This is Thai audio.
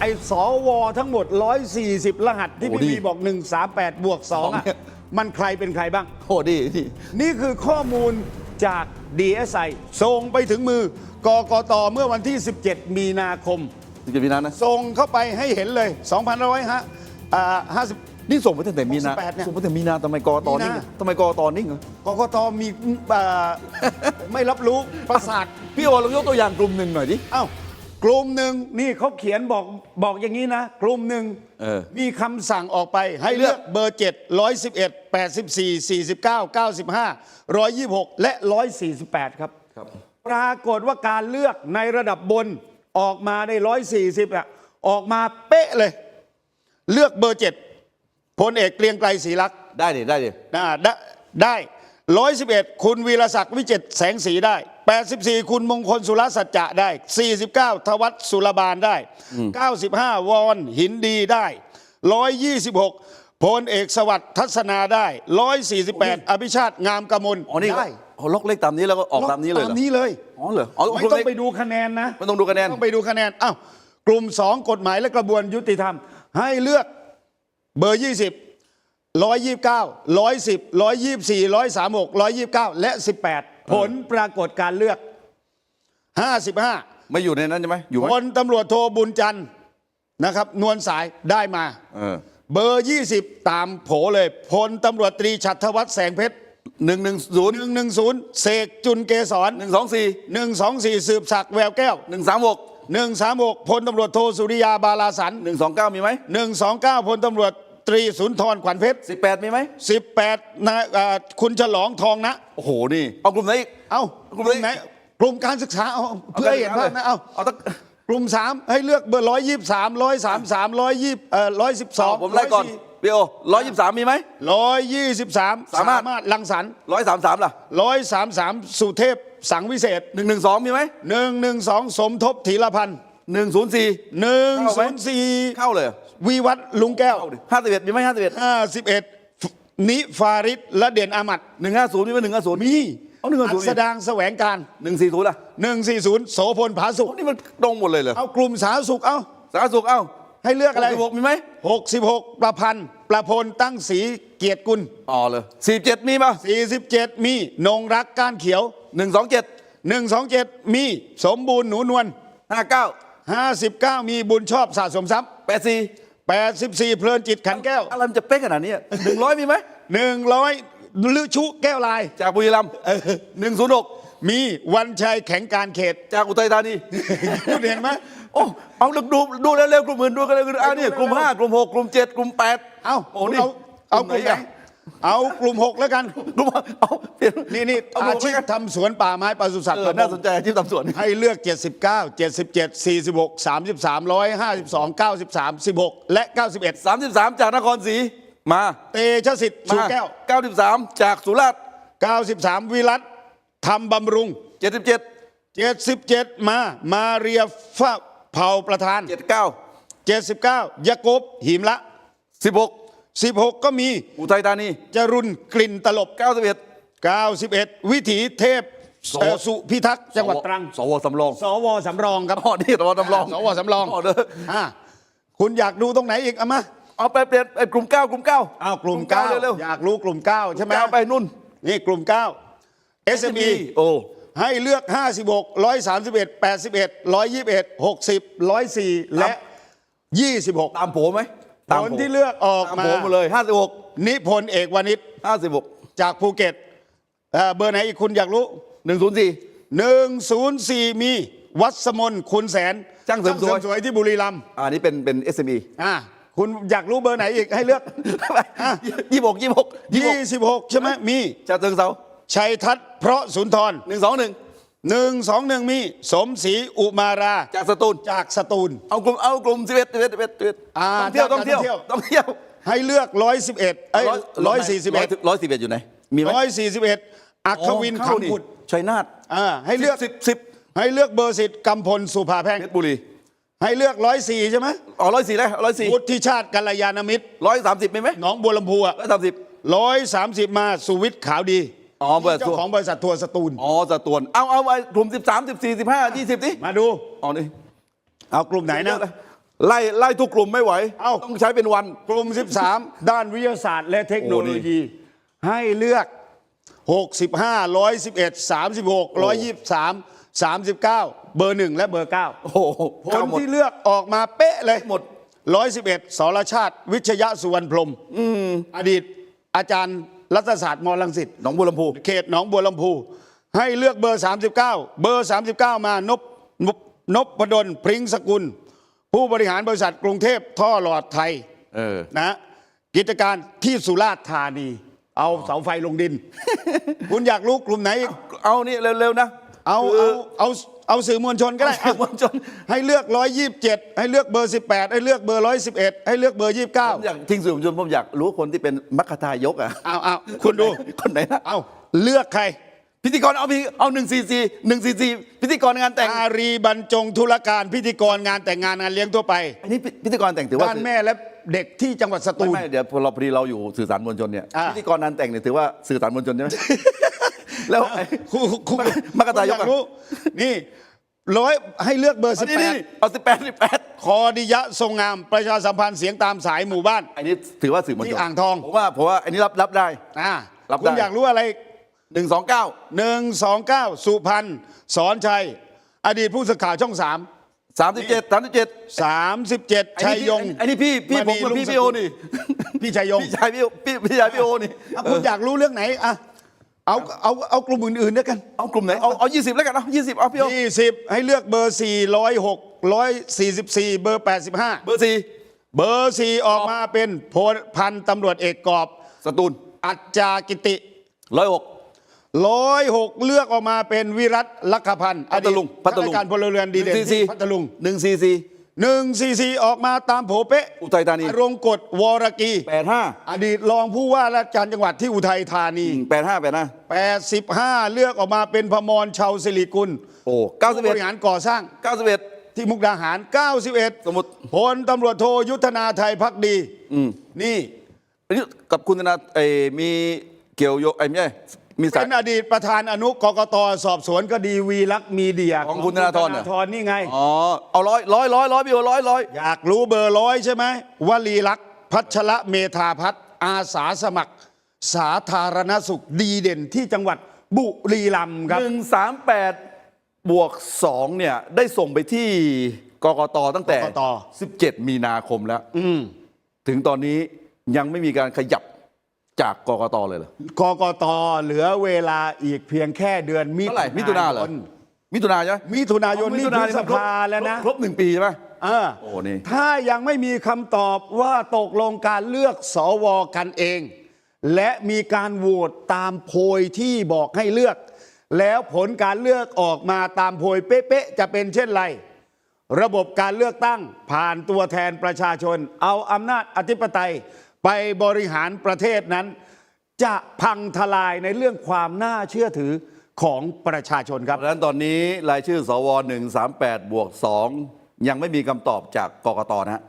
ไอ้สวทั้งหมด 140 รหัสที่โอ้พี่ดีบีบอก 138 บวก2อะเนี่ยมันใครเป็นใครบ้างโอ้ดีนี่นี่คือข้อมูลจาก DSI ส่งไปถึงมือกกตเมื่อวันที่ 17 มีนาคมนี่จะมีนานะส่งเข้าไปให้เห็นเลย2,100ฮะอ่า50นี่ส่งไปตั้งแต่มีนา68เนี่ยส่งไปตั้งแต่มีนาทำไมกตนิ่งมีอะนา ทำไมกตนิ่งอะกกตมีอ่าไม่รับรู้ประสาทพี่โอลองยกตัวอย่างกลุ่มหนึ่งหน่อยดิ เอ้า กลุ่มหนึ่งนี่เขาเขียนบอกบอกอย่างนี้นะ กลุ่มหนึ่งเออ มีคำสั่งออกไปให้เลือกเบอร์ 7 111 84 49 95 126 และ 148 ครับ ครับปรากฏว่าการเลือกในระดับบนออกมาได้140อะออกมาเป๊ะเลย เลือกเบอร์ 7พลเอกเกรียงไกรศรีลักษณ์ได้ดิได้ดิ อ่าได้ได้ 111 คุณวีรศักดิ์วิจิตรแสงสีได้ 84 คุณมงคลสุรสัจจะได้ 49 ทวัตสุรบาลได้ 95 วอนหินดีได้ 126 พลเอกสวัสดิ์ทัศนาได้ 148 อภิชาติ งามกมลอ๋อนี่ได้เขาล็อกเลขตามนี้แล้วก็ออกตามนี้เลยเหรตาอมนี้เลยอ๋อเหรออ๋อไม่กลุ่ต้องเล็กไปดูคะแนนนะไม่ต้องดูคะแนนต้องไปดูคะแนนอ้าวกลุ่ม 2 กฎหมายและกระบวนยุติธรรม ให้เลือกเบอร์ 20 129 110 124 136 129 และ 18 ผลปรากฏการเลือก 55ไม่อยู่ในนั้นใช่ไหมอยู่ไหมพลตำรวจโทบุญจันทร์นะครับ นวลสายได้มา เออเบอร์ 20 ตามโผเลยพลตำรวจตรีชัตวัฒน์แสงเพชรหนึ่งหนึ่งศูนย์110 เสกจุนเกษรหนึ่งสองสี่124 สืบศักดิ์แววแก้ว หนึ่งสามหก136พลตำรวจโทสุริยาบาลาสัน หนึ่งสองเก้ามีไหม 129พลตำรวจ ตรีสุนทรขวัญเพชรสิบแปดมีไหม 18นายอ่าคุณฉลองทองนะ โอ้โห นี่ เอากลุ่มไหนอีก เอ้ากลุ่กลุ่มมไหไหนนกลุ่มการศึกษาเอาเพื่อให้เห็นภาพนะเอาเอาตั้ง กลุ่ม3ให้เลือกเบอร์123 133 120เอ่อเอา112ผมไล่ก่อนพี่โอร้อยยี่สิบสามมีไหม123สามารถสามารถลังสรรค์ร้อยสามสามล่ะ133สุเทพสังวิเศษหนึ่งหนึ่งสองมีไหม112สมทบธีรพันธ์ หนึ่งศูนย์สี่104เข้าเลยวิวัฒน์ลุงแก้วเข้าดิห้าสิบเอ็ดมีไหมห้าสิบเอ็ด51นิฟาริดและเด่นอามัดหนึ่งห้าศูนย์มีไหมหนึ่งห้าศูนย์มีเอา150อัศดางแสวงการหนึ่งสี่ศูนย์ล่ะ140โสพลผาสุกโอ้นี่มันตรงหมดเลยเหรอเอากลุ่มสาธารณสุขเอาสาธารณสุขเอ้าให้เลือกอะไรหกมีไหม66ประพันธ์ประพลตั้งศรีเกียรติกุลอ๋อเลยสี่เจ็ดมีป่ะ47มีนงรักก้านเขียวหนึ่งสองเจ็ด127มีสมบูรณ์หนูนวลห้าเก้า 59 มีบุญชอบสะสมทรัพย์ แปดสี่84 เพลินจิตขันแก้ว อะไรมันจะเป๊ะขนาดนี้หนึ่งร้อยมีไหม 100ลือชุแก้วลาย จากบุรีรัมย์หนึ่งศูนย์หกมีวันชัยแข็งการเขต จากอุทัยธานี คุณเห็นไหมโอ้เอาดูดูดูเร็วๆกลุ่มอื่นดูกันเลยอ่านี่กลุ่มห้ากลุ่มหกกลุ่มเจ็ดกลุ่มแปดเอาโอ้คุณนี่เอาเอากลุ่มไหนอะ เอากลุ่มหกแล้วกันกลุ่มเอาเปลี่ยนนี่นี่เอาอาหกชีพแล้วกันทำสวนป่าไม้ปศุสัตเอว์อประมน่างสนใจอาชีพตำสวนให้เลือก 79 77 46 33 152 93 16 และ 91 สามสิบสามจากนครศรีมาเตชะสิทธิ์ชูแก้ว เก้าสิบสามจากสุราษฎร์93 วิรัตธรรมบำรุง เจ็ดสิบเจ็ด77 มามาเรียฟ้าเผ่าประธาน เจ็ดเก้า79ยะกบหิมละ สิบหก 16 ก็มีอุทัยธานีจรุนกลิ่นตลบเก้าสิบเอ็ด91 วิถีเทพเอ่อสุพิทักษ์จังหวัดตรัง สวสำรองสวสำรองครับ อ๋อนี่สวสำรองสวสำรองอ๋อเด้ออ่าคุณอยากดูตรงไหนอีกเอามาเอาไปเปลี่ยนไอ้กลุ่มเก้ากลุ่มเก้าอ้าวกลุ่มเก้าเร็วอยากรู้กลุ่มเก้าๆใช่ไหมเก้าไปนุ่น นี่กลุ่มเก้า SME โอ้ ให้เลือก 56 131 81 121 60 104 และ 26 ตามโผไหม ตามผลโผที่เลือกออกตามมาโผมาเลยห้าสิบหกนิพนธ์เอกวานิชห้าสิบหกจากภูเก็ตเอ่อเบอร์ไหนอีกคุณอยากรู้หนึ่งศูนย์สี่104 มีวัดสมนคุณแสนช่างเสริมสวย สวยที่บุรีรัมย์อ่านี่เป็นเป็น SME อ่าคุณอยากรู้เบอร์ไหนอีกให้เลือก อะ ยี่หกยี่หกยี่หก26 ใช่ไหมมีชาเชิงเซาชัยทัศน์เพราะสุนทรหนึ่งสองหนึ่ง หนึ่งสองหนึ่งมีสมศรีอุมาราจากสตูลจากสตูลเอากลุ่มเอากลุ่มสิบเอ็ดสิบเอ็ดสิบเอ็ดสิบเอ็ดอ่าต้องเที่ยวต้องเที่ยวท่องเที่ยวต้องเที่ยว ให้เลือกร้อยสิบเอ็ดเอ้ยร้อยสี่สิบเอ็ดร้อยสิบเอ็ดอยู่ไหนมีไหมร้อยสี่สิบเอ็ดอัควินอ๋อเข้าคำผุดชัยนาทอ่าให้เลือกสิบสิบให้เลือกเบอร์สิทธิ์กำพลสุภาแพ่งเพชรบุรีให้เลือกร้อยสี่ใช่ไหมอ๋อร้อยสี่แล้วร้อยสี่วุฒิชาติกัลยาณมิตรร้อยสามสิบมีไหมหนองบัวลำพูอะร้อยสามสิบร้อยสามสิบมาสุวิทย์ขาวดี อ๋อเบอร์เจ้าของบริษัททัวร์สตูล อ๋อสตูลเอาเอาไอ้กลุ่มสิบสามสิบสี่สิบห้ายี่สิบดิมาดู อ๋อนี่เอากลุ่มไหนนะ ไล่ไล่ทุกกลุ่มไม่ไหวเอ้า ต้องใช้เป็นวัน กลุ่ม 13 ด้านวิทยาศาสตร์และเทคโนโลยี ให้เลือก 65 111 36 123 39 เบอร์ 1 และเบอร์ 9 โอ้โหผลเข้าหมด ที่เลือกออกมาเป๊ะเลยหมด 111สรชาติ วิชยะสุวรรณพรหมอดีตอาจารย์ รัฐศาสตร์มรังสิตหนองบัวลำพูเขตหนองบัวลำพู ให้เลือกเบอร์ 39 เบอร์ 39 มานบนบนพดลพริ้งสกุล ผู้บริหารบริษัทกรุงเทพท่อหลอดไทยเออนะกิจการที่สุราษฎร์ธานี เอาเสาไฟลงดิน คุณอยากรู้กลุ่มไหนอีกเอานี่เร็วๆนะ เอาคืเอาเอาเอาสื่อมวลชนก็ได้สื่อมวลชน ให้เลือก 127 ให้เลือกเบอร์ 18 ให้เลือกเบอร์ 111 ให้เลือกเบอร์ ผมอยากทิ้งสื่อมวลชนผมอยากรู้คนที่เป็นมัคคทายกอะ29เอาเอาคุณดู คนไหนนะเอาเลือกใคร พิธีกรเอาพี่เอาหนึ่งซีซีหนึ่งซีซีพิธีกรงานแต่ง อารีบรรจงธุรการพิธีกรงานแต่งงานงานเลี้ยงทั่วไป อันนี้พิธีกรแต่งถือว่าด้านแม่และเด็กที่จังหวัดสไม่ตูล ไม่เดี๋ยวพอเราพอดีเราอยู่สื่อสารมวลชนเนี่ยอ่า พิธีกรงานแต่งเนี่ยถือว่าสื่อสารมวลชนใช่ไหม แล้วไอ้ คุณคุณมัคคทายกอยากรู้ นี่ร้อยให้เลือกเบอร์อันนี้นี่เอาสิบแปดสิบแปด18คอดิยะทรงงามประชาสัมพันธ์เสียงตามสายหมู่บ้าน อันนี้ถือว่าสื่อมวลชนที่อ่างทอง ผมว่าผมว่าอันนี้รับรับได้ อ่ารับได้ คุณอยากรู้อะไร หนึ่งสองเก้าหนึ่งสองเก้าสุพันธ์สอนชัย อดีตผู้สื่อข่าวช่องสามสามสิบเจ็ดสามสิบเจ็ดสามสิบเจ็ดชัยยงอันนี้พี่พี่ผมกับมณีพี่รุ่งพี่โอสกุลนี่พี่ชัยยงพี่ชายพี่โอพี่พี่ชายพี่โอนี่อะคุณอยากรู้เรื่องไหนอะ เอาเอาเอากลุ่มอื่นๆด้วยกันเอากลุ่มไหนเอาเอายี่สิบแล้วกันเอายี่สิบเอาพี่โอยี่สิบให้เลือกเบอร์สี่ร้อยหกร้อยสี่สิบสี่เบอร์แปดสิบห้าเบอร์สี่เบอร์สี่ออกมาเป็นพลพันตำรวจเอกกอบ สตูลอัจจากิติร้อยหกร้อยหกเลือกออกมาเป็นวิรัตลักขพันธ์พัทลุงพัทลุงข้าราชการพลเรือนดีเด่นหนึ่งซีซีที่พัทลุงหนึ่งซีซี หนึ่งซีซีออกมาตามโผเป๊ะอุทัยธานี รงกฎวรกีแปดห้าอดีตรองผู้ว่าราชการจังหวัดที่อุทัยธานีแปดห้าแปดห้า85 เลือกออกมาเป็นพมรชาวสิริกุลโอ้เก้าสิบผู้เอ็บดริหารก่อสร้างเก้าสิบเอ็ดที่มุกดาหาร 91 สมมุติพลตำรวจโทยุทธนาไทยพักดีอืมนี่อันนี้กับคุณธนาเออมีเกี่ยวโยไอ้ไม่ใช่ มีสาเป็ยนอดีตประธานอนุกกตสอบสวนคดีวีลักษณ์มีเดียของคุณธนาธรเหรอ ธรนี่ไง อ๋อ เอาร้อยร้อยร้อยร้อยพี่โอร้อยร้อยอยากรู้เบอร์ร้อยใช่ไหมวลีลักษณ์พัชระเมธาพัฒน์อาสาสมัคร สาธารณสุขดีเด่นที่จังหวัดบุรีรัมย์ครับ หนึ่งสามแปดบวกสองเนี่ย ได้ส่งไปที่กกตตั้งแต่กกต17มีนาคมแล้ว อืม ถึงตอนนี้ยังไม่มีการขยับ จากกกตเลยเหรอกกตเหลือเวลาอีกเพียงแค่เดือนมิเท่าไหร่มิถุนาเหรอยมิถุนาใช่ไหมมิถุนายนอ๋อมินี่ถุพนาฤษภาแล้วนะครบครบหนึ่งปีใช่ไหมเออโอ้นี่ถ้ายังไม่มีคำตอบว่าตกลงการเลือกสวกันเอง และมีการโหวตตามโพยที่บอกให้เลือก แล้วผลการเลือกออกมาตามโพยเป๊ะๆจะเป็นเช่นไร ระบบการเลือกตั้งผ่านตัวแทนประชาชน เอาอำนาจอธิปไตย ไปบริหารประเทศนั้น จะพังทลายในเรื่องความน่าเชื่อถือของประชาชนครับดังนั้นตอนนี้รายชื่อสว138 บวก 2 ยังไม่มีคำตอบจากกกตนะฮะ